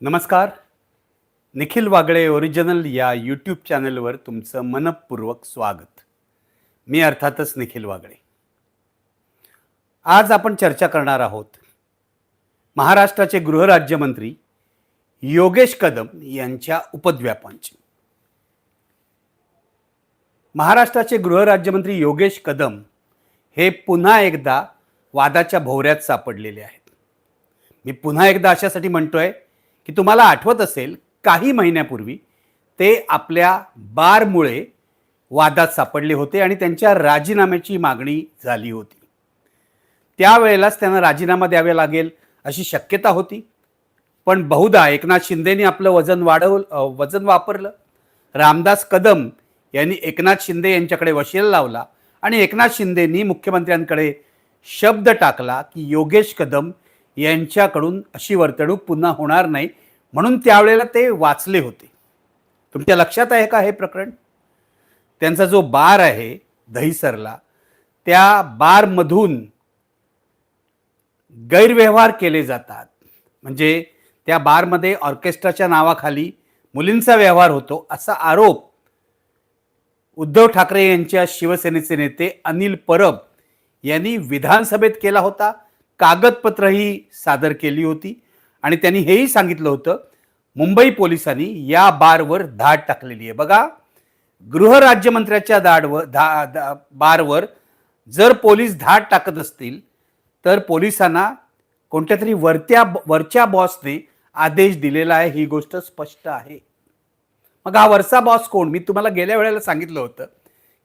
नमस्कार. निखिल वागळे ओरिजिनल या यूट्यूब चॅनलवर तुमचं मनपूर्वक स्वागत. मी अर्थातच निखिल वागळे. आज आपण चर्चा करणार आहोत महाराष्ट्राचे गृहराज्यमंत्री योगेश कदम यांच्या उपद्व्यापांची. महाराष्ट्राचे गृहराज्यमंत्री योगेश कदम हे पुन्हा एकदा वादाच्या भोवऱ्यात सापडलेले आहेत. मी पुन्हा एकदा अशासाठी म्हणतोय की तुम्हाला आठवत असेल काही महिन्यापूर्वी ते आपल्या बारमुळे वादात सापडले होते आणि त्यांच्या राजीनाम्याची मागणी झाली होती. त्यावेळेलाच त्यांना राजीनामा द्यावा लागेल अशी शक्यता होती. पण बहुधा एकनाथ शिंदेनी आपलं वजन वाढव वजन वापरलं. रामदास कदम यांनी एकनाथ शिंदे यांच्याकडे वशील लावला आणि एकनाथ शिंदेनी मुख्यमंत्र्यांकडे शब्द टाकला की योगेश कदम यांच्याकडून अशी वर्तणूक पुन्हा होणार नाही म्हणून त्यावेळेला ते वाचले होते. तुमच्या लक्षात आहे का हे प्रकरण? त्यांचा जो बार आहे दहीसरला त्या बारमधून गैरव्यवहार केले जातात. म्हणजे त्या बारमध्ये ऑर्केस्ट्राच्या नावाखाली मुलींचा व्यवहार होतो असा आरोप उद्धव ठाकरे यांच्या शिवसेनेचे नेते अनिल परब यांनी विधानसभेत केला होता. कागदपत्रही सादर केली होती. आणि त्यांनी हेही सांगितलं होतं मुंबई पोलिसांनी या बारवर धाड टाकलेली आहे. बघा गृहराज्यमंत्र्याच्या दाडवर धा धा- बारवर जर पोलीस धाड टाकत असतील तर पोलिसांना कोणत्या तरी वरत्या वरच्या बॉसने आदेश दिलेला आहे ही गोष्ट स्पष्ट आहे. मग हा वरचा बॉस कोण? मी तुम्हाला गेल्या वेळेला सांगितलं होतं.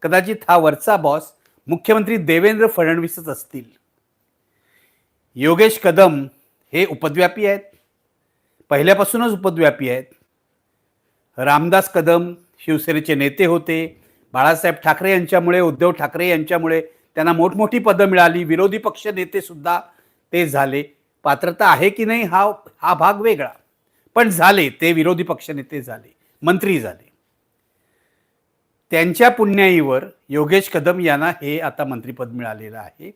कदाचित हा वरचा बॉस मुख्यमंत्री देवेंद्र फडणवीसच असतील. योगेश कदम हे उपद्व्यापी आहेत. पहिल्यापासूनच उपद्व्यापी आहेत. रामदास कदम शिवसेनेचे नेते होते. बाळासाहेब ठाकरे यांच्यामुळे उद्धव ठाकरे यांच्यामुळे त्यांना मोठमोठी पदं मिळाली. विरोधी पक्ष नेते सुद्धा ते झाले. पात्रता आहे की नाही हा हा भाग वेगळा. पण झाले ते विरोधी पक्षनेते झाले मंत्री झाले. त्यांच्या पुण्याईवर योगेश कदम यांना हे आता मंत्रिपद मिळालेलं आहे.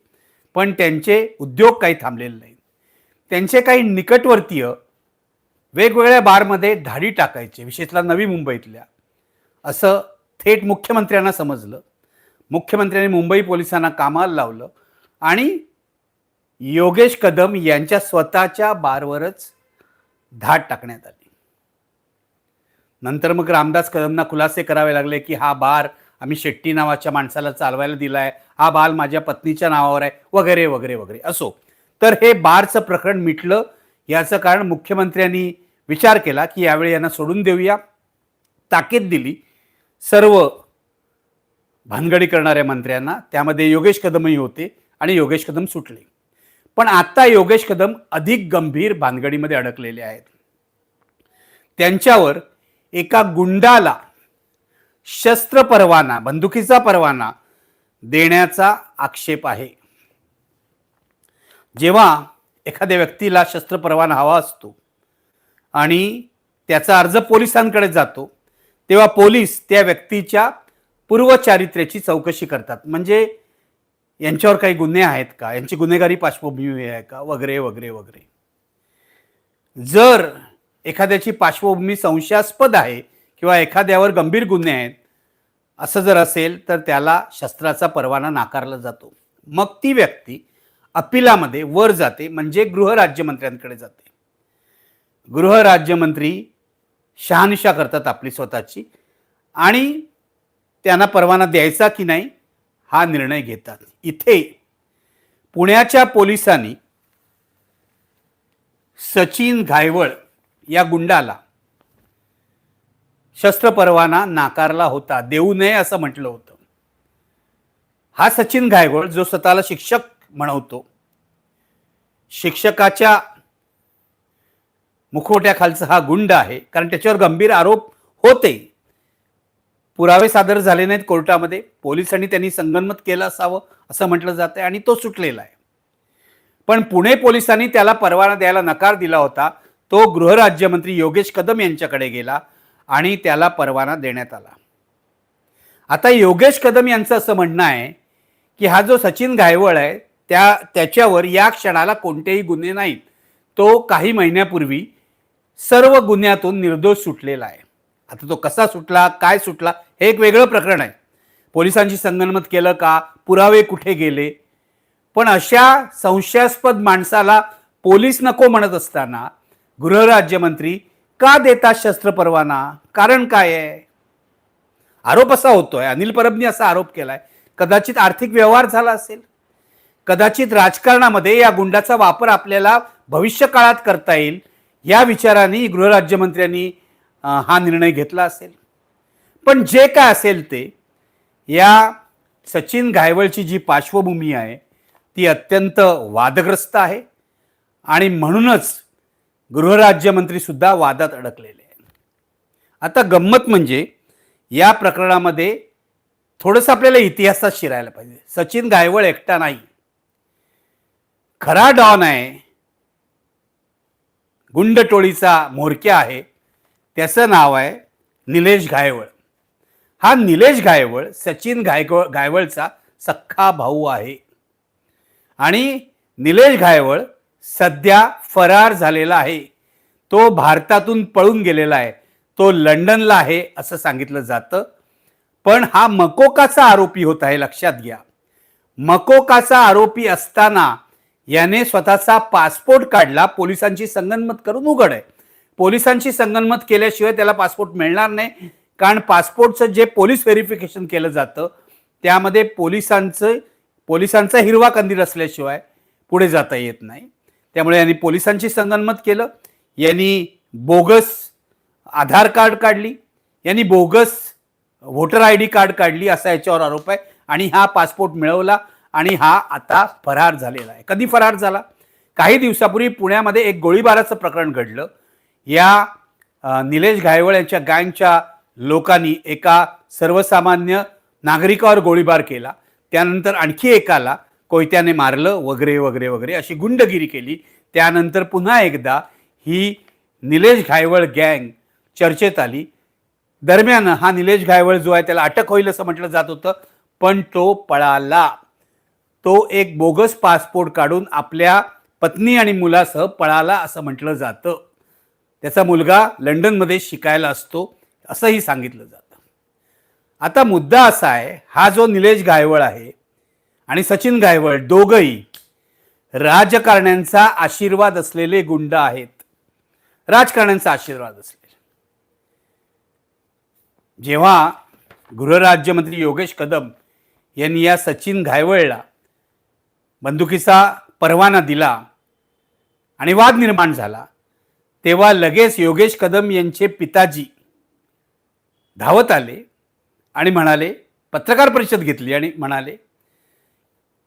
पण त्यांचे उद्योग काही थांबलेले नाहीत. त्यांचे काही निकटवर्तीय वेगवेगळ्या बारमध्ये धाडी टाकायचे विशेषतः नवी मुंबईतल्या. असं थेट मुख्यमंत्र्यांना समजलं. मुख्यमंत्र्यांनी मुंबई पोलिसांना कामाला लावलं आणि योगेश कदम यांच्या स्वतःच्या बारवरच धाड टाकण्यात आली. नंतर मग रामदास कदमना खुलासे करावे लागले की हा बार आम्ही शेट्टी नावाच्या माणसाला चालवायला दिलाय. हा बाल माझ्या पत्नीच्या नावावर आहे. वगैरे वगैरे वगैरे. असो. तर हे बारचं प्रकरण मिटलं. याचं कारण मुख्यमंत्र्यांनी विचार केला की यावेळी यांना सोडून देऊया. ताकीद दिली. सर्व भानगडी करणाऱ्या मंत्र्यांना. त्यामध्ये योगेश कदमही होते आणि योगेश कदम सुटले. पण आता योगेश कदम अधिक गंभीर भानगडीमध्ये अडकलेले आहेत. त्यांच्यावर एका गुंडाला शस्त्र परवाना बंदुकीचा परवाना देण्याचा आक्षेप आहे. जेव्हा एखाद्या व्यक्तीला शस्त्र परवाना हवा असतो आणि त्याचा अर्ज पोलिसांकडे जातो तेव्हा पोलीस त्या व्यक्तीच्या पूर्वचारित्र्याची चौकशी करतात. म्हणजे यांच्यावर काही गुन्हे आहेत का? यांची गुन्हेगारी पार्श्वभूमी आहे का? वगैरे वगैरे वगैरे. जर एखाद्याची पार्श्वभूमी संशयास्पद आहे किंवा एखाद्यावर गंभीर गुन्हे आहेत असं जर असेल तर त्याला शस्त्राचा परवाना नाकारला जातो. मग ती व्यक्ती अपिलामध्ये वर जाते म्हणजे गृहराज्यमंत्र्यांकडे जाते. गृहराज्यमंत्री शहानिशा करतात आपली स्वतःची आणि त्यांना परवाना द्यायचा की नाही हा निर्णय घेतात. इथे पुण्याच्या पोलिसांनी सचिन घायवळ या गुंडाला शस्त्र परवाना नाकारला होता. देऊ नये असं म्हटलं होतं. हा सचिन गायगोळ जो स्वतःला शिक्षक म्हणवतो शिक्षकाच्या मुखवट्याखालचा हा गुंड आहे. कारण त्याच्यावर गंभीर आरोप होते. पुरावे सादर झाले नाहीत कोर्टामध्ये. पोलिसांनी त्यांनी संगनमत केलं असावं असं म्हटलं जातं आणि तो सुटलेला आहे. पण पुणे पोलिसांनी त्याला परवाना द्यायला नकार दिला होता. तो गृहराज्यमंत्री योगेश कदम यांच्याकडे गेला. आणि त्याला परवाना देण्यात आला. आता योगेश कदम यांचं असं म्हणणं आहे की हा जो सचिन घायवळ आहे त्या त्याच्यावर या क्षणाला कोणतेही गुन्हे नाहीत. तो काही महिन्यापूर्वी सर्व गुन्ह्यातून निर्दोष सुटलेला आहे. आता तो कसा सुटला काय सुटला हे एक वेगळं प्रकरण आहे. पोलिसांची संगनमत केलं का पुरावे कुठे गेले? पण अशा संशयास्पद माणसाला पोलीस नको म्हणत असताना गृहराज्यमंत्री का देतात शस्त्र परवाना? कारण काय आहे? आरोप असा होतोय अनिल परबनी असा आरोप केलाय. कदाचित आर्थिक व्यवहार झाला असेल. कदाचित राजकारणामध्ये या गुंडाचा वापर आपल्याला भविष्य काळात करता येईल या विचाराने गृहराज्यमंत्र्यांनी हा निर्णय घेतला असेल. पण जे काय असेल ते या सचिन घायवळची जी पार्श्वभूमी आहे ती अत्यंत वादग्रस्त आहे. आणि म्हणूनच गृहराज्यमंत्री सुद्धा वादात अडकलेले आहेत. आता गंमत म्हणजे या प्रकरणामध्ये थोडंसं आपल्याला इतिहासात शिरायला पाहिजे. सचिन गायवळ एकटा नाही. खरा डॉन आहे. गुंड टोळीचा म्होरक्या आहे. त्याचं नाव आहे निलेश गायवळ. हा निलेश गायवळ सचिन गायकवळ गायवळचा सख्खा भाऊ आहे. आणि निलेश गायवळ सध्या फरार झालेला आहे. तो भारतातून पळून गेलेला आहे. तो लंडनला आहे असं सांगितलं जातं. पण हा मकोकाचा आरोपी होत आहे लक्षात घ्या. मकोकाचा आरोपी असताना याने स्वतःचा पासपोर्ट काढला. पोलिसांची संगनमत करून उघड आहे. पोलिसांची संगनमत केल्याशिवाय त्याला पासपोर्ट मिळणार नाही. कारण पासपोर्टचं जे पोलीस व्हेरिफिकेशन केलं जातं त्यामध्ये पोलिसांचं पोलिसांचा हिरवा कंदील असल्याशिवाय पुढे जाता येत नाही. त्यामुळे यांनी पोलिसांशी संगनमत केलं. यांनी बोगस आधार कार्ड काढली. यांनी bogus voter I D card काढली असा याच्यावर आरोप आहे. आणि हा पासपोर्ट मिळवला आणि हा आता फरार झालेला आहे. कधी फरार झाला? काही दिवसापूर्वी पुण्यामध्ये एक गोळीबाराचं प्रकरण घडलं. या निलेश घायवळ यांच्या गँगच्या लोकांनी एका सर्वसामान्य नागरिकावर गोळीबार केला. त्यानंतर आणखी एकाला कोयत्याने मारलं वगैरे वगैरे वगैरे अशी गुंडगिरी केली. त्यानंतर पुन्हा एकदा ही निलेश घायवळ गँग चर्चेत आली. दरम्यान हा निलेश घायवळ जो आहे त्याला अटक होईल असं म्हटलं जात होतं पण तो पळाला. तो एक बोगस पासपोर्ट काढून आपल्या पत्नी आणि मुलासह पळाला असं म्हटलं जातं. त्याचा मुलगा लंडनमध्ये शिकायला असतो असंही सांगितलं जातं. आता मुद्दा असा आहे हा जो निलेश गायवळ आहे आणि सचिन गायवळ दोघही राजकारण्यांचा आशीर्वाद असलेले गुंड आहेत. राजकारण्यांचा आशीर्वाद असलेले. जेव्हा गृहराज्यमंत्री योगेश कदम यांनी या सचिन घायवळला बंदुकीचा परवाना दिला आणि वाद निर्माण झाला तेव्हा लगेच योगेश कदम यांचे पिताजी धावत आले आणि म्हणाले पत्रकार परिषद घेतली आणि म्हणाले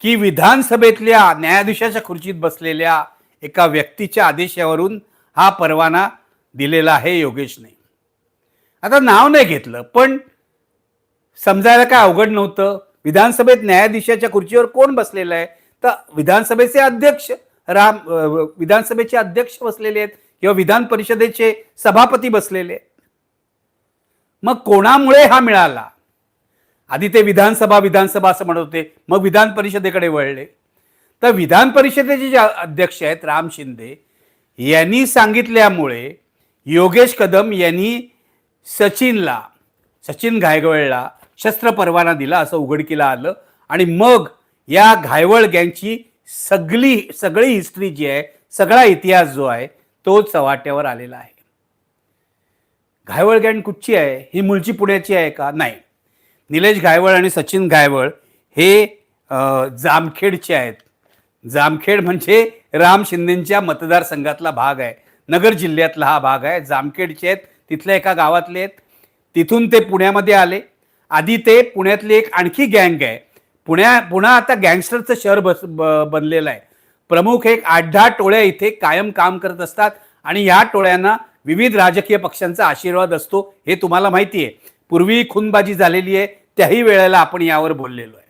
की विधानसभेतल्या न्यायाधीशाच्या खुर्चीत बसलेल्या एका व्यक्तीच्या आदेशावरून हा परवाना दिलेला आहे योगेशने. आता नाव नाही घेतलं पण समजायला काय अवघड नव्हतं? विधानसभेत न्यायाधीशाच्या खुर्चीवर कोण बसलेलं आहे? तर विधानसभेचे अध्यक्ष राम विधानसभेचे अध्यक्ष बसलेले आहेत किंवा विधान परिषदेचे सभापती बसलेले आहेत. मग कोणामुळे हा मिळाला? आधी ते विधानसभा विधानसभा असं म्हणत होते. मग विधान परिषदेकडे वळले. तर विधान परिषदेचे जे अध्यक्ष आहेत राम शिंदे यांनी सांगितल्यामुळे योगेश कदम यांनी सचिनला सचिन घायगवळला शस्त्र परवाना दिला असं उघडकीला आलं. आणि मग या घायवळ गँगची सगळी सगळी हिस्ट्री जी आहे सगळा इतिहास जो आहे तो चव्हाट्यावर आलेला आहे. घायवळ गँग कुठची आहे? ही मुळची पुण्याची आहे का? नाही. निलेश गायवळ आणि सचिन गायवळ हे जामखेडचे आहेत. जामखेड म्हणजे राम शिंदेंच्या मतदारसंघातला भाग आहे. नगर जिल्ह्यातला हा भाग आहे. जामखेडचे आहेत. तिथल्या एका गावातले आहेत. तिथून ते पुण्यामध्ये आले. आधी ते पुण्यातली एक आणखी गँग आहे. पुण्या पुन्हा आता गँगस्टरचं शहर बस ब बनलेलं आहे. प्रमुख एक आठ दहा टोळ्या इथे कायम काम करत असतात आणि ह्या टोळ्यांना विविध राजकीय पक्षांचा आशीर्वाद असतो हे तुम्हाला माहिती आहे. पूर्वी खूनबाजी झालेली आहे त्याही वेळेला आपण यावर बोललेलो आहे.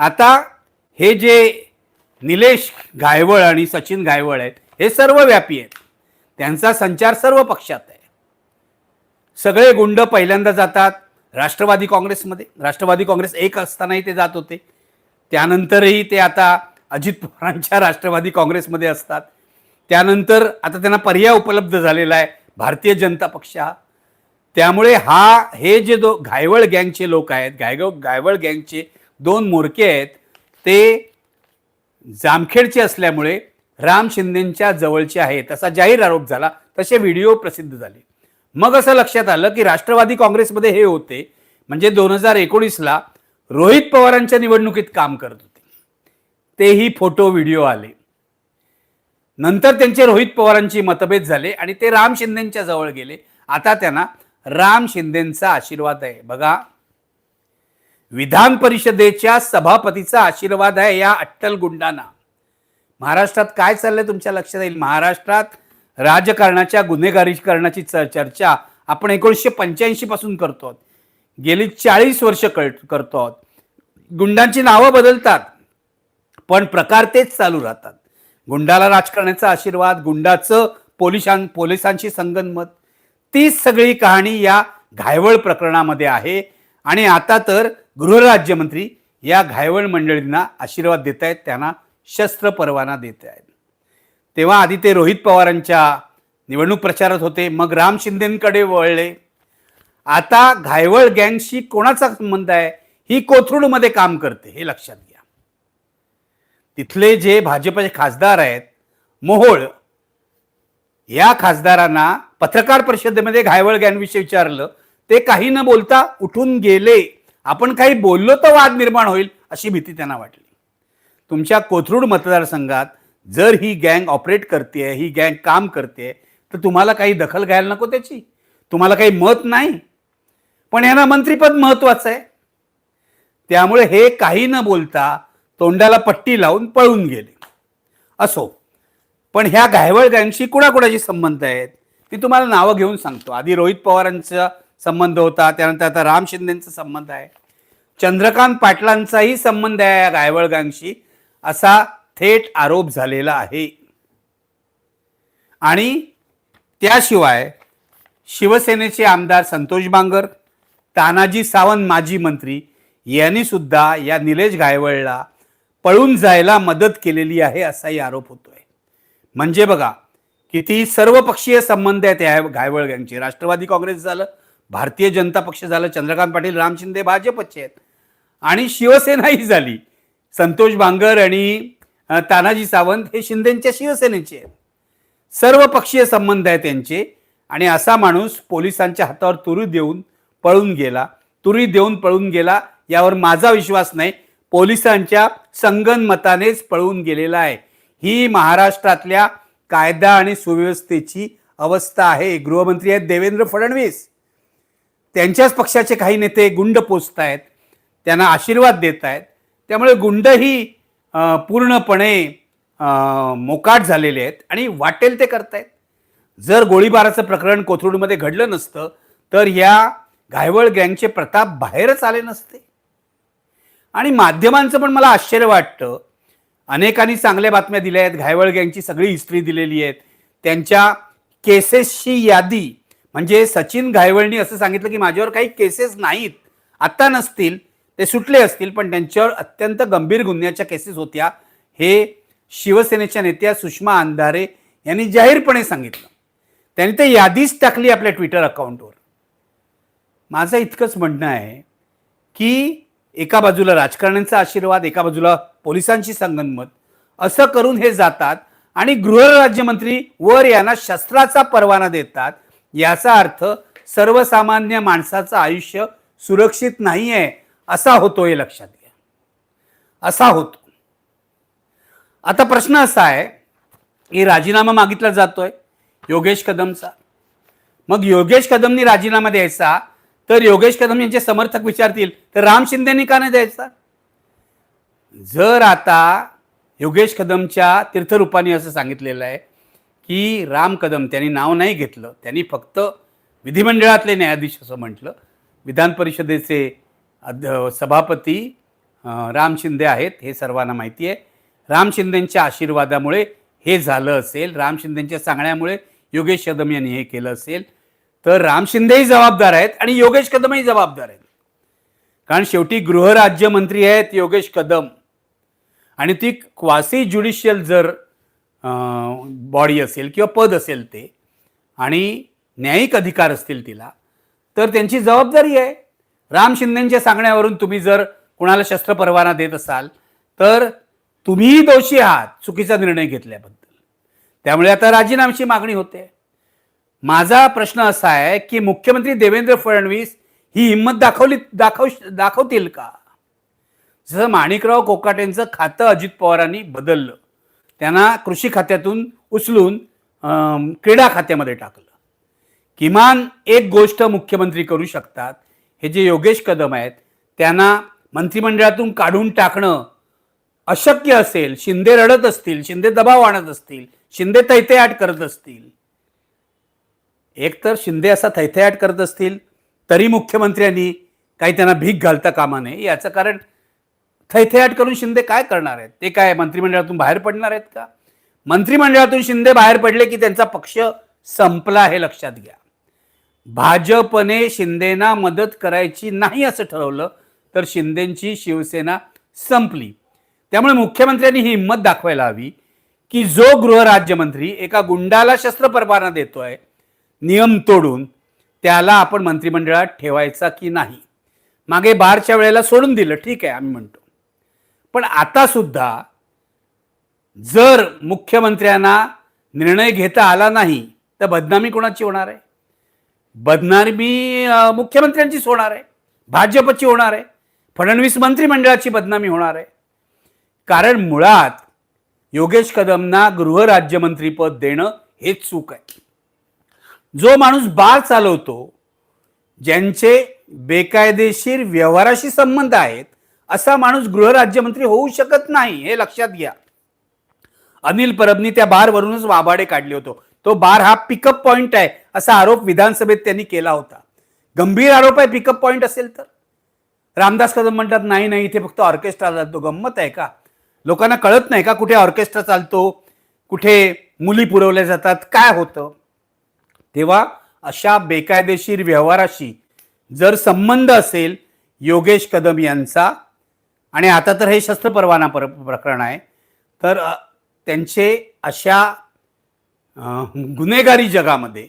आता हे जे निलेश गायवळ आणि सचिन गायवळ आहेत हे सर्व व्यापी आहेत. त्यांचा संचार सर्व पक्षात आहे. सगळे गुंड पहिल्यांदा जातात राष्ट्रवादी काँग्रेसमध्ये. राष्ट्रवादी काँग्रेस एक असतानाही ते जात होते. त्यानंतरही ते आता अजित पवारांच्या राष्ट्रवादी काँग्रेसमध्ये असतात. त्यानंतर आता त्यांना पर्याय उपलब्ध झालेला आहे. भारतीय जनता पक्ष हा त्यामुळे हा हे जे दो घायवळ गँगचे लोक आहेत घायगव घायवळ गँगचे दोन मोरके आहेत ते जामखेडचे असल्यामुळे राम शिंदेंच्या जवळचे आहेत असा जाहीर आरोप झाला तसे व्हिडिओ प्रसिद्ध झाले. मग असं लक्षात आलं की राष्ट्रवादी काँग्रेसमध्ये हे होते म्हणजे दोन हजार एकोणीसला रोहित पवारांच्या निवडणुकीत काम करत होते. तेही फोटो व्हिडिओ आले. नंतर त्यांचे रोहित पवारांची मतभेद झाले आणि ते राम शिंदेंच्या जवळ गेले. आता त्यांना राम शिंदेंचा आशीर्वाद आहे. बघा. विधान परिषदेच्या सभापतीचा आशीर्वाद आहे या अट्टल गुंडांना. महाराष्ट्रात काय चाललंय तुमच्या लक्षात येईल? महाराष्ट्रात राजकारणाच्या गुन्हेगारीकरणाची च- चर्चा आपण एकोणीसशे पंच्याऐंशी पासून करतो आहोत. गेली चाळीस वर्ष कळ करतो आहोत गुंडांची नावं बदलतात पण प्रकार तेच चालू राहतात. गुंडाला राजकारणाचा आशीर्वाद गुंडाचं पोलिसां पोलिसांशी संगनमत तीच सगळी कहाणी या घायवळ प्रकरणामध्ये आहे. आणि आता तर गृहराज्यमंत्री या घायवळ मंडळींना आशीर्वाद देत आहेत त्यांना शस्त्र परवाना देत आहेत तेव्हा आधी ते रोहित पवारांच्या निवडणूक प्रचारात होते मग राम शिंदेकडे वळले. आता घायवळ गँगशी कोणाचा संबंध आहे? ही कोथरूडमध्ये काम करते हे लक्षात घ्या. तिथले जे भाजपचे खासदार आहेत मोहोळ या खासदारांना पत्रकार परिषदेमध्ये घायवळ गॅनविषयी विचारलं ते काही न बोलता उठून गेले. आपण काही बोललो तर वाद निर्माण होईल अशी भीती त्यांना वाटली. तुमच्या कोथरूड मतदारसंघात जर ही गँग ऑपरेट करते ही गँग काम करते तर तुम्हाला काही दखल घ्यायला नको त्याची. तुम्हाला काही मत नाही. पण यांना मंत्रीपद महत्वाचं आहे. त्यामुळे हे काही न बोलता तोंडाला पट्टी लावून पळून गेले. असो पण ह्या घायवळ गँगशी कुणाकुणाचे संबंध आहेत? ती तुम्हाला नावं घेऊन सांगतो. आधी रोहित पवारांचा संबंध होता त्यानंतर आता राम शिंदेचा संबंध आहे. चंद्रकांत पाटलांचाही संबंध आहे या गायवळगांशी असा थेट आरोप झालेला आहे. आणि त्याशिवाय शिवसेनेचे आमदार संतोष बांगर तानाजी सावंत माजी मंत्री यांनी सुद्धा या निलेश गायवळला पळून जायला मदत केलेली आहे असाही आरोप होतोय. म्हणजे बघा किती सर्वपक्षीय संबंध आहेत या घायवळ गँगचे राष्ट्रवादी काँग्रेस झालं भारतीय जनता पक्ष झालं चंद्रकांत पाटील राम शिंदे भाजपचे आहेत. आणि शिवसेनाही झाली. संतोष बांगर आणि तानाजी सावंत हे शिंदेच्या शिवसेनेचे आहेत. सर्व पक्षीय संबंध आहे त्यांचे आणि असा माणूस पोलिसांच्या हातावर तुरी देऊन पळून गेला. तुरी देऊन पळून गेला यावर माझा विश्वास नाही. पोलिसांच्या संगनमतानेच पळून गेलेला आहे. ही महाराष्ट्रातल्या कायदा आणि सुव्यवस्थेची अवस्था आहे. गृहमंत्री आहेत देवेंद्र फडणवीस. त्यांच्याच पक्षाचे काही नेते गुंड पोचत आहेत त्यांना आशीर्वाद देत आहेत त्यामुळे गुंडही पूर्णपणे मोकाट झालेले आहेत आणि वाटेल ते करतायत. जर गोळीबाराचं प्रकरण कोथरूडमध्ये घडलं नसतं तर या घायवळ गँगचे प्रताप बाहेरच आले नसते. आणि माध्यमांचं पण मला आश्चर्य वाटतं अनेकांनी चांगल्या बातम्या दिल्या आहेत. घायवळ गँगची सगळी हिस्ट्री दिलेली आहे त्यांच्या केसेसची यादी म्हणजे सचिन घायवळनी असं सांगितलं की माझ्यावर काही केसेस नाहीत. आत्ता नसतील ते सुटले असतील पण त्यांच्यावर अत्यंत गंभीर गुन्ह्याच्या केसेस होत्या. हे शिवसेनेच्या नेत्या सुषमा अंधारे यांनी जाहीरपणे सांगितलं. त्यांनी ते यादीच टाकली आपल्या ट्विटर अकाउंटवर. माझं इतकंच म्हणणं आहे की एका बाजूला राजकारण्यांचा आशीर्वाद एका बाजूला पोलिसांची संगनमत. असं करून हे जातात आणि गृहराज्यमंत्री वर यांना शस्त्राचा परवाना देतात. याचा अर्थ सर्वसामान्य माणसाचं आयुष्य सुरक्षित नाही आहे असा होतो हे लक्षात घ्या. असा होतो. आता प्रश्न असा आहे की राजीनामा मागितला जातोय योगेश कदमचा. मग योगेश कदमनी राजीनामा द्यायचा तर योगेश कदम यांचे समर्थक विचारतील तर राम शिंदेनी का नाही द्यायचा? जर आता योगेश कदमच्या तीर्थरूपाने असं सांगितलेलं आहे की राम कदम त्यांनी नाव नाही घेतलं त्यांनी फक्त विधिमंडळातले न्यायाधीश असं म्हटलं. विधान परिषदेचे अध सभापती राम शिंदे आहेत हे सर्वांना माहिती आहे. राम शिंदेंच्या आशीर्वादामुळे हे झालं असेल राम शिंदेंच्या सांगण्यामुळे योगेश कदम यांनी हे केलं असेल. तर राम शिंदेही जबाबदार आहेत आणि योगेश कदमही जबाबदार आहेत. कारण शेवटी गृहराज्यमंत्री आहेत योगेश कदम. आणि ती क्वासी ज्युडिशियल जर बॉडी असेल किंवा पद असेल ते आणि न्यायिक अधिकार असतील तिला तर त्यांची जबाबदारी आहे. राम शिंदेच्या सांगण्यावरून तुम्ही जर कुणाला शस्त्र परवाना देत असाल तर तुम्हीही दोषी आहात चुकीचा निर्णय घेतल्याबद्दल. त्यामुळे आता राजीनाम्याची मागणी होते. माझा प्रश्न असा आहे की मुख्यमंत्री देवेंद्र फडणवीस ही हिंमत दाखवली दाखव दाखवतील का? जसं माणिकराव कोकाटेंचं खातं अजित पवारांनी बदललं त्यांना कृषी खात्यातून उचलून क्रीडा खात्यामध्ये टाकलं. किमान एक गोष्ट मुख्यमंत्री करू शकतात हे जे योगेश कदम आहेत त्यांना मंत्रिमंडळातून काढून टाकणं अशक्य असेल शिंदे रडत असतील शिंदे दबाव आणत असतील शिंदे तैतयाट करत असतील एकतर शिंदे असा थैथयाट करत असतील तरी मुख्यमंत्र्यांनी काही त्यांना भीक घालता कामा नये. याचं कारण थैथयाट करून शिंदे काय करणार आहेत? ते काय मंत्रिमंडळातून बाहेर पडणार आहेत का? मंत्रिमंडळातून शिंदे बाहेर पडले की त्यांचा पक्ष संपला हे लक्षात घ्या. भाजपने शिंदेना मदत करायची नाही असं ठरवलं तर शिंदेची शिवसेना संपली. त्यामुळे मुख्यमंत्र्यांनी ही हिंमत दाखवायला हवी की जो गृहराज्यमंत्री एका गुंडाला शस्त्र परवाना देतोय नियम तोडून त्याला आपण मंत्रिमंडळात ठेवायचा की नाही? मागे बारच्या वेळेला सोडून दिलं ठीक आहे आम्ही म्हणतो. पण आता सुद्धा जर मुख्यमंत्र्यांना निर्णय घेता आला नाही तर बदनामी कोणाची होणार आहे? बदनामी मुख्यमंत्र्यांचीच होणार आहे. भाजपची होणार आहे. फडणवीस मंत्रिमंडळाची बदनामी होणार आहे. कारण मुळात योगेश कदमना गृहराज्यमंत्रीपद देणं हेच चूक आहे. जो माणूस बार चालवतो ज्यांचे बेकायदेशीर व्यवहाराशी संबंध आहेत असा माणूस गृहराज्यमंत्री होऊ शकत नाही हे लक्षात घ्या. अनिल परबनी त्या बारवरूनच वाबाडे काढले होतो. तो बार हा पिकअप पॉइंट आहे असा आरोप विधानसभेत त्यांनी केला होता. गंभीर आरोप आहे पिकअप पॉइंट असेल तर. रामदास कदम म्हणतात नाही नाही इथे फक्त ऑर्केस्ट्रा चालतो गंमत आहे का? लोकांना कळत नाही का कुठे ऑर्केस्ट्रा चालतो कुठे मुली पुरवल्या जातात काय होतं? तेव्हा अशा बेकायदेशीर व्यवहाराशी जर संबंध असेल योगेश कदम यांचा आणि आता तर हे शस्त्र परवाना पर प्रकरण आहे तर त्यांचे अशा गुन्हेगारी जगामध्ये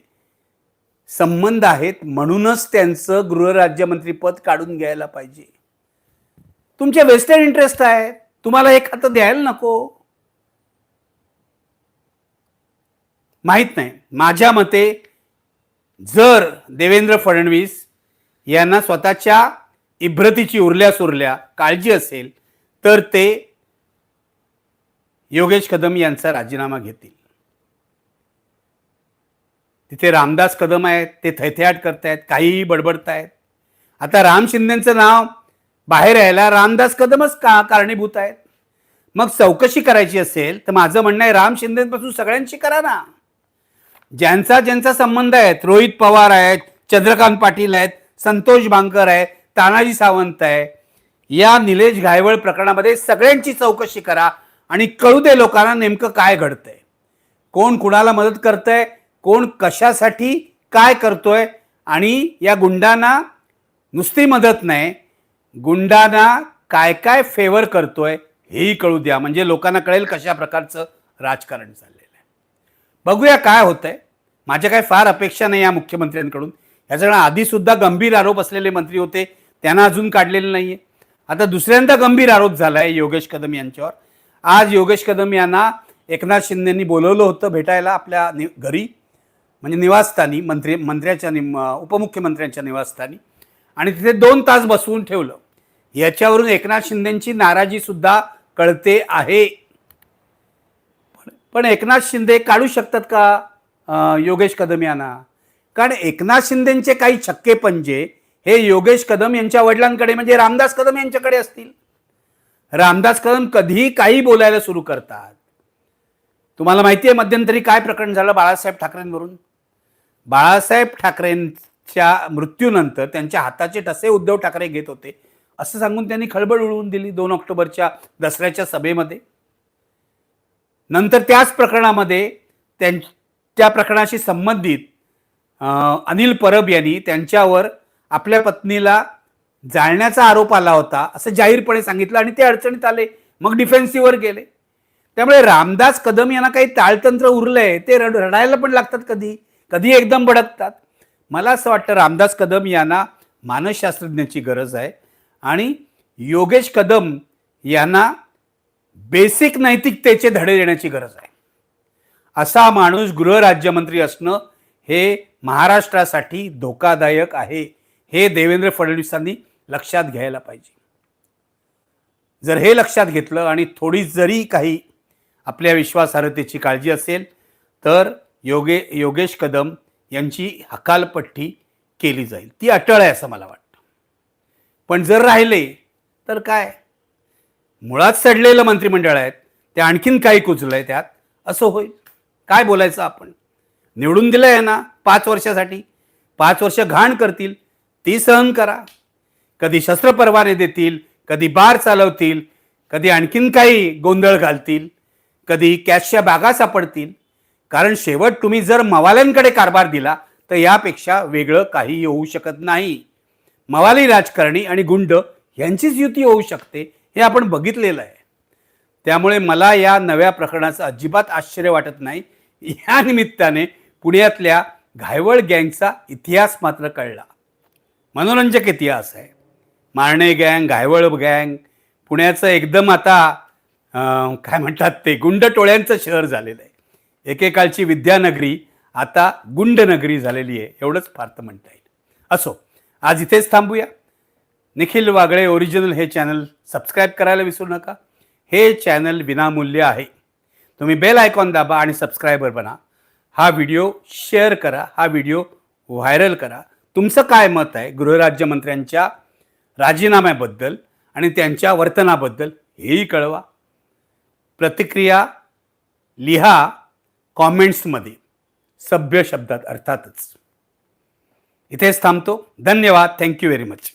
संबंध आहेत म्हणूनच त्यांचं गृहराज्यमंत्रीपद काढून घ्यायला पाहिजे. तुमचे वेस्टर्न इंटरेस्ट आहे तुम्हाला हे खातं द्यायला नको. माहीत नाही. माझ्या मते जर देवेंद्र फडणवीस यांना स्वतःच्या इब्रतीची उरल्या सुरल्या काळजी असेल तर ते योगेश कदम यांचा राजीनामा घेतील. तिथे रामदास कदम आहेत ते थैथयाट करतायत काहीही बडबडतायत. आता राम शिंदेचं नाव बाहेर यायला रामदास कदमच का कारणीभूत आहेत? मग चौकशी करायची असेल तर माझं म्हणणं आहे राम शिंदेपासून सगळ्यांची करा ना. ज्यांचा ज्यांचा संबंध आहेत रोहित पवार आहेत चंद्रकांत पाटील आहेत संतोष बांकर आहे तानाजी सावंत आहे या निलेश घायवळ प्रकरणामध्ये सगळ्यांची चौकशी करा आणि कळू दे लोकांना नेमकं काय घडतंय. कोण कुणाला मदत करतंय कोण कशासाठी काय करतोय आणि या गुंडांना नुसती मदत नाही गुंडांना काय काय फेवर करतोय हेही कळू द्या. म्हणजे लोकांना कळेल कशा प्रकारचं राजकारण झालं आहे बघूया काय होतंय. माझ्या काय फार अपेक्षा नाही या मुख्यमंत्र्यांकडून. याच्याकडे आधीसुद्धा गंभीर आरोप असलेले मंत्री होते त्यांना अजून काढलेले नाही आहे आता दुसऱ्यांदा गंभीर आरोप झाला आहे योगेश कदम यांच्यावर. आज योगेश कदम यांना एकनाथ शिंदेंनी बोलवलं होतं भेटायला आपल्या नि घरी म्हणजे निवासस्थानी मंत्री मंत्र्याच्या नि उपमुख्यमंत्र्यांच्या निवासस्थानी. आणि तिथे दोन तास बसवून ठेवलं. याच्यावरून एकनाथ शिंदेंची नाराजीसुद्धा कळते आहे. पण- एकनाथ शिंदे काढू शकतात का योगेश कदम यांना? कारण एकनाथ शिंदेचे काही छक्के पंजे हे योगेश कदम यांच्या वडिलांकडे म्हणजे रामदास कदम यांच्याकडे असतील. रामदास कदम कधीही काही बोलायला सुरू करतात. तुम्हाला माहिती आहे मध्यंतरी काय प्रकरण झालं बाळासाहेब ठाकरेंवरून? बाळासाहेब ठाकरेंच्या मृत्यूनंतर त्यांच्या हाताचे ठसे उद्धव ठाकरे घेत होते. असं सांगून त्यांनी खळबळ उडवून दिली दोन ऑक्टोबरच्या दसऱ्याच्या सभेमध्ये. नंतर त्याच प्रकरणामध्ये त्यां त्या प्रकरणाशी संबंधित अनिल परब यांनी त्यांच्यावर आपल्या पत्नीला जाळण्याचा आरोप आला होता असं जाहीरपणे सांगितलं आणि ते अडचणीत आले. मग डिफेन्सिव्हवर गेले. त्यामुळे रामदास कदम यांना काही ताळतंत्र उरलंय ते रड रडायला पण लागतात कधी कधी एकदम भडकतात. मला असं वाटतं रामदास कदम यांना मानसशास्त्रज्ञाची गरज आहे. आणि योगेश कदम यांना बेसिक नैतिकतेचे धडे देण्याची गरज आहे. असा माणूस गृहराज्यमंत्री असणं हे महाराष्ट्रासाठी धोकादायक आहे हे देवेंद्र फडणवीसांनी लक्षात घ्यायला पाहिजे. जर हे लक्षात घेतलं आणि थोडी जरी काही आपल्या विश्वासार्हतेची काळजी असेल तर योगे योगेश कदम यांची हकालपट्टी केली जाईल. ती अटळ आहे असं मला वाटतं. पण जर राहिले तर काय? मुळात सडलेलं मंत्रिमंडळ आहेत ते आणखीन काही कुजलं आहे त्यात. असं होईल. काय बोलायचं आपण? निवडून दिलं आहे ना पाच वर्षासाठी. पाच वर्ष घाण करतील. ती सहन करा. कधी शस्त्र परवाने देतील कधी बार चालवतील कधी आणखीन काही गोंधळ घालतील कधी कॅशच्या बागा सापडतील. कारण शेवट तुम्ही जर मवाल्यांकडे कारभार दिला तर यापेक्षा वेगळं काही होऊ शकत नाही. मवाली राजकारणी आणि गुंड यांचीच युती होऊ शकते. हे आपण बघितलेलं आहे. त्यामुळे मला या नव्या प्रकरणाचं अजिबात आश्चर्य वाटत नाही. या निमित्ताने पुण्यातल्या घायवळ गँगचा इतिहास मात्र कळला. मनोरंजक इतिहास आहे. मारणे गँग घायवळ गँग पुण्याचं एकदम आता काय म्हणतात ते गुंड टोळ्यांचं शहर झालेलं आहे. एकेकाळची विद्यानगरी आता गुंडनगरी झालेली आहे. एवढंच फार तर म्हणता येईल. असो आज इथेच थांबूया. निखिल वागळे ओरिजिनल हे चॅनल सबस्क्राईब करायला विसरू नका. हे चॅनल विनामूल्य आहे. तुम्ही बेल आयकॉन दाबा आणि सबस्क्रायबर बना. हा व्हिडिओ शेअर करा. हा व्हिडिओ व्हायरल करा. तुमचं काय मत आहे गृहराज्यमंत्र्यांच्या राजीनाम्याबद्दल आणि त्यांच्या वर्तनाबद्दल हेही कळवा. प्रतिक्रिया लिहा कॉमेंट्समध्ये सभ्य शब्दात अर्थातच. इथेच थांबतो. धन्यवाद. Thank you very much